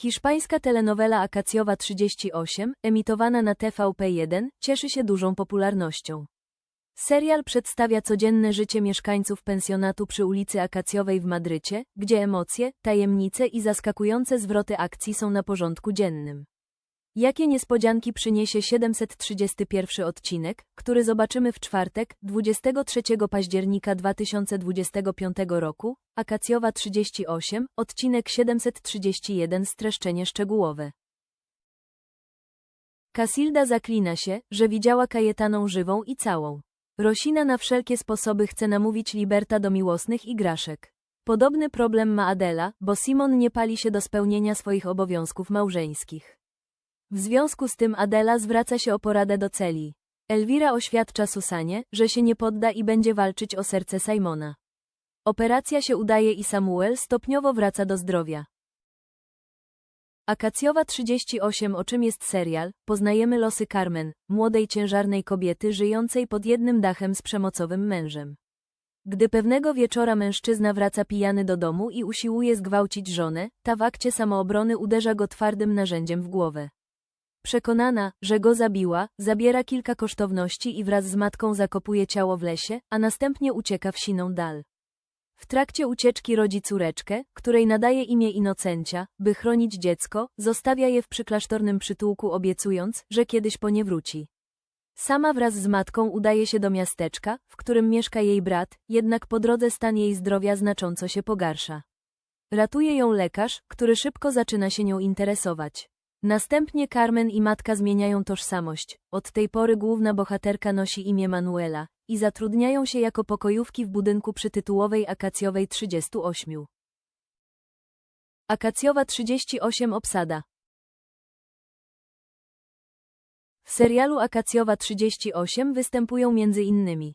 Hiszpańska telenowela Akacjowa 38, emitowana na TVP1, cieszy się dużą popularnością. Serial przedstawia codzienne życie mieszkańców pensjonatu przy ulicy Akacjowej w Madrycie, gdzie emocje, tajemnice i zaskakujące zwroty akcji są na porządku dziennym. Jakie niespodzianki przyniesie 731 odcinek, który zobaczymy w czwartek, 23 października 2025 roku, Akacjowa 38, odcinek 731 streszczenie szczegółowe. Casilda zaklina się, że widziała Kajetaną żywą i całą. Rosina na wszelkie sposoby chce namówić Liberta do miłosnych igraszek. Podobny problem ma Adela, bo Simon nie pali się do spełnienia swoich obowiązków małżeńskich. W związku z tym Adela zwraca się o poradę do Celi. Elwira oświadcza Susanie, że się nie podda i będzie walczyć o serce Simona. Operacja się udaje i Samuel stopniowo wraca do zdrowia. Akacjowa 38 O czym jest serial? Poznajemy losy Carmen, młodej ciężarnej kobiety żyjącej pod jednym dachem z przemocowym mężem. Gdy pewnego wieczora mężczyzna wraca pijany do domu i usiłuje zgwałcić żonę, ta w akcie samoobrony uderza go twardym narzędziem w głowę. Przekonana, że go zabiła, zabiera kilka kosztowności i wraz z matką zakopuje ciało w lesie, a następnie ucieka w siną dal. W trakcie ucieczki rodzi córeczkę, której nadaje imię Inocencia, by chronić dziecko, zostawia je w przyklasztornym przytułku obiecując, że kiedyś po nie wróci. Sama wraz z matką udaje się do miasteczka, w którym mieszka jej brat, jednak po drodze stan jej zdrowia znacząco się pogarsza. Ratuje ją lekarz, który szybko zaczyna się nią interesować. Następnie Carmen i matka zmieniają tożsamość. Od tej pory główna bohaterka nosi imię Manuela i zatrudniają się jako pokojówki w budynku przytytułowej Akacjowej 38. Akacjowa 38 obsada. W serialu Akacjowa 38 występują m.in.